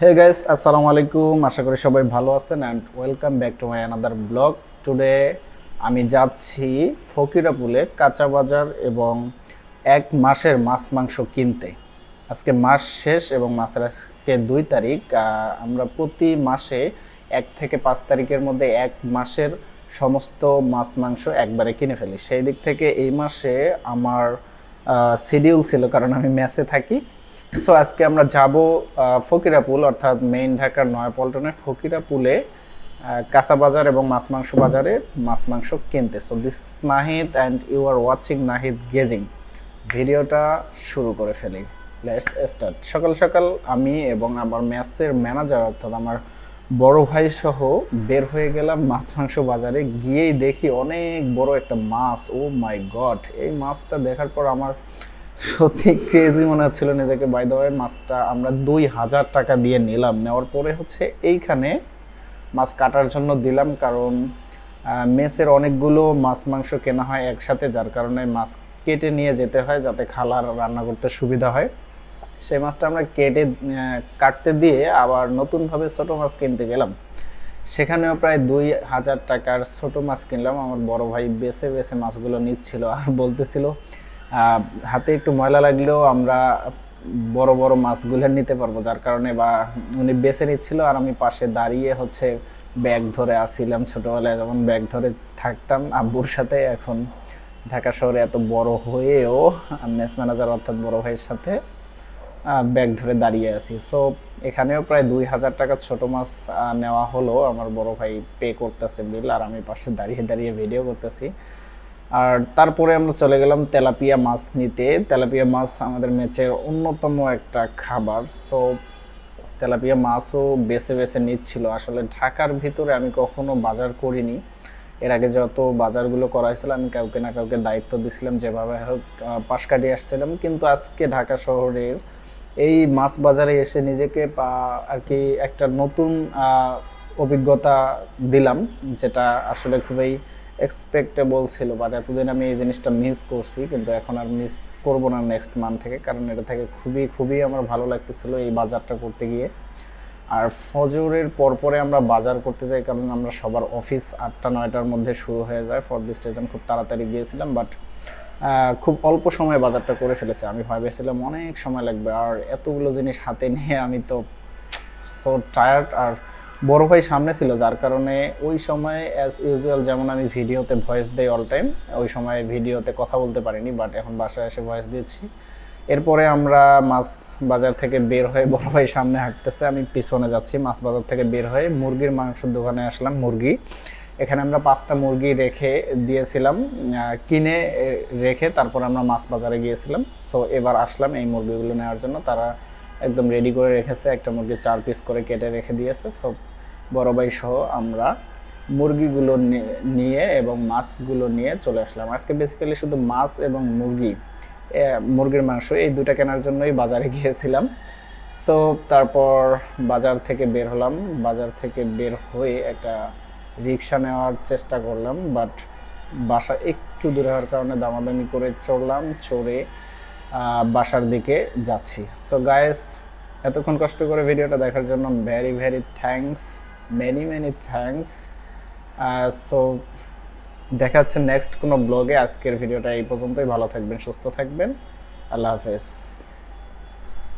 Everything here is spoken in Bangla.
হে গাইস আসসালামু আলাইকুম আশা করি সবাই ভালো আছেন and welcome back to my another blog today আমি যাচ্ছি ফকিরাপুলে কাঁচা বাজার এবং এক মাসের মাছ মাংস কিনতে। আজকে মাস শেষ এবং মাসের আজকে দুই তারিখ। আমরা প্রতি মাসে এক থেকে পাঁচ তারিখের মধ্যে এক মাসের সমস্ত মাছ মাংস একবারে কিনে ফেলি। সেই দিক থেকে এই মাসে আমার শিডিউল ছিল কারণ আমি মেসে থাকি। সো আজকে আমরা যাব ফকিরাপুল, অর্থাৎ মেইন ঢাকার নয়াপল্টনের ফকিরাপুলে কাঁচা বাজার এবং মাছ মাংস বাজারে মাছ মাংস কিনতে। So this Nahid and you are watching Nahid gazing ভিডিওটা শুরু করে ফেলি। লেটস স্টার্ট সকাল সকাল আমি এবং আমার ম্যাচের ম্যানেজার অর্থাৎ আমার বড় ভাই সহ বের হয়ে গেলাম মাছ মাংস বাজারে। গিয়েই দেখি অনেক বড় একটা মাছ। ও মাই গড এই মাছটা দেখার পর আমার সত্যি ক্রেজি মনে হচ্ছিল নিজেকে। বাই দ্য মাছটা আমরা দুই হাজার টাকা দিয়ে নিলাম। নেওয়ার পরে হচ্ছে এইখানে মাছ কাটার জন্য দিলাম কারণ মেসের অনেকগুলো মাছ, মাংস কেনা হয় একসাথে, যার কারণে মাছ কেটে নিয়ে যেতে হয় যাতে খালার রান্না করতে সুবিধা হয়। সেই মাছটা আমরা কেটে কাটতে দিয়ে আবার নতুনভাবে ছোটো মাছ কিনতে গেলাম। সেখানেও প্রায় দুই হাজার টাকার ছোটো মাছ কিনলাম। আমার বড় ভাই বেছে বেছে মাছগুলো নিচ্ছিল আর বলতেছিল হাতে একটু ময়লা লাগলেও আমরা বড় বড় মাছগুলো নিতে পারব, যার কারণে বা উনি বেছে নিচ্ছিল আর আমি পাশে দাঁড়িয়ে হচ্ছে ব্যাগ ধরে আসছিলাম ছোটবেলায়। যখন ব্যাগ ধরে থাকতাম, আব্বুর সাথে এখন ঢাকা শহরে এত বড় হয়েও, মেস ম্যানেজার অর্থাৎ বড় ভাইয়ের সাথে ব্যাগ ধরে দাঁড়িয়ে আছি। সো এখানেও প্রায় দুই হাজার টাকা ছোট মাছ নেওয়া হলো। আমার বড় ভাই পে করতেছে বিল আর আমি পাশে দাঁড়িয়ে দাঁড়িয়ে ভিডিও করতেছি। আর তারপরে আমরা চলে গেলাম তেলাপিয়া মাছ নিতে। তেলাপিয়া মাছ আমাদের ম্যাচের অন্যতম একটা খাবার। সো তেলাপিয়া মাছও বেছে বেছে নিচ্ছিল। আসলে ঢাকার ভিতরে আমি কখনো বাজার করিনি। এর আগে যত বাজারগুলো করা হয়েছিল, আমি কাউকে না কাউকে দায়িত্ব দিছিলাম, যেভাবে হোক পাশ কাটিয়ে আসছিলাম। কিন্তু আজকে ঢাকা শহরের এই মাছ বাজারে এসে নিজেকে আর কি একটা নতুন অভিজ্ঞতা দিলাম, যেটা আসলে খুবই এক্সপেক্টেবল ছিল বাট এতদিন আমি এই জিনিসটা মিস করছি, কিন্তু এখন আর মিস করব না নেক্সট মান্থ থেকে, কারণ এটা থেকে খুবই খুবই আমার ভালো লাগতেছিল এই বাজারটা করতে গিয়ে। আর ফজরের পরপরে আমরা বাজার করতে যাই, কারণ আমরা সবার অফিস আটটা, নয়টার মধ্যে শুরু হয়ে যায় ফর দিস স্টেশন খুব তাড়াতাড়ি গিয়েছিলাম বাট খুব অল্প সময়ে বাজারটা করে ফেলেছে। আমি ভেবেছিলাম অনেক সময় লাগবে, আর এতগুলো জিনিস হাতে নিয়ে আমি তো সো টায়ার্ড আর বড় ভাই সামনে ছিল, যার কারণে ওই সময় অ্যাজ ইউজুয়াল যেমন আমি ভিডিওতে ভয়েস দেই অল টাইম ওই সময় ভিডিওতে কথা বলতে পারিনি বাট এখন বাসায় এসে ভয়েস দিচ্ছি। এরপরে আমরা মাছ বাজার থেকে বের হয়ে বড় ভাই সামনে হাঁটতেছে, আমি পিছনে যাচ্ছি, মাছ বাজার থেকে বের হয়ে মুরগির মাংসের দোকানে আসলাম, মুরগি। এখানে আমরা পাঁচটা মুরগি রেখে দিয়েছিলাম কিনে রেখে তারপর আমরা মাছ বাজারে গিয়েছিলাম। সো এবার আসলাম এই মুরগিগুলো নেওয়ার জন্য, তারা একদম রেডি করে রেখেছে, একটা মুরগি চার পিস করে কেটে রেখে দিয়েছে। সব বড় ভাই সহ আমরা মুরগিগুলো নিয়ে এবং মাছগুলো নিয়ে চলে আসলাম। আজকে বেসিক্যালি শুধু মাছ এবং মুরগি মুরগির মাংস এই দুটা কেনার জন্যই বাজারে গিয়েছিলাম। সো তারপর বাজার থেকে বের হলাম। বাজার থেকে বের হয়ে একটা রিক্সা নেওয়ার চেষ্টা করলাম বাট বাসা একটু দূরে হওয়ার কারণে দামাদামি করে চড়লাম। চড়ে বাসার দিকে যাচ্ছি। সো গায়েস এতক্ষণ কষ্ট করে ভিডিওটা দেখার জন্য very very thanks many many thanks so দেখা যাচ্ছে নেক্সট কোনো ব্লগে আজকের ভিডিওটা এই পর্যন্তই। ভালো থাকবেন, সুস্থ থাকবেন। আল্লাহ হাফেজ।